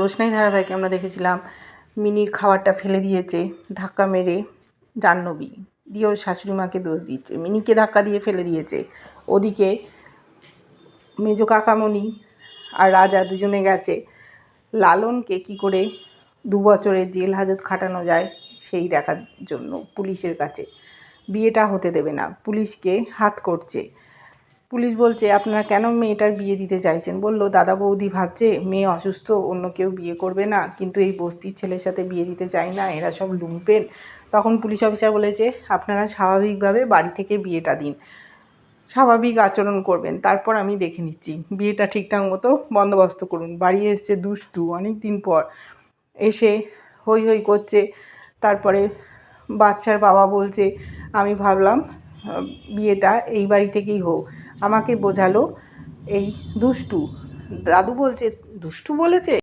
রোশনাই ধারাবাহিকে আমরা দেখেছিলাম, মিনির খাবারটা ফেলে দিয়েছে, ধাক্কা মেরে জাহ্নবী। দিয়ে ওর শাশুড়ি মাকে দোষ দিচ্ছে। মিনিকে ধাক্কা দিয়ে ফেলে দিয়েছে। ওদিকে মেজো কাকামণি আর রাজা দুজনে গেছে। লালনকে কি করে দু বছরের জেল হাজত খাটানো যায়, সেই দেখার জন্য পুলিশের কাছে। বিয়েটা হতে দেবে না। পুলিশকে হাত করছে। পুলিশ বলছে, আপনারা কেন মেয়েটার বিয়ে দিতে চাইছেন? বলল, দাদা বৌদি ভাবছে মেয়ে অসুস্থ, অন্য কেউ বিয়ে করবে না, কিন্তু এই বস্তির ছেলের সাথে বিয়ে দিতে চায় না, এরা সব লুম্পেন। তখন পুলিশ অফিসার বলেছে, আপনারা স্বাভাবিকভাবে বাড়ি থেকে বিয়েটা দিন, স্বাভাবিক আচরণ করবেন, তারপর আমি দেখে নিচ্ছি, বিয়েটা ঠিকঠাক মতো বন্দোবস্ত করুন। বাড়ি এসছে দুষ্টু অনেক দিন পর, এসে হই হই করছে, তারপরে বাচ্চার বাবা বলছে, আমি ভাবলাম বিয়েটা এই বাড়ি থেকেই হোক। আমাকে বোঝালো এই দুষ্টু। দাদু বলছে দুষ্টু বলেছে?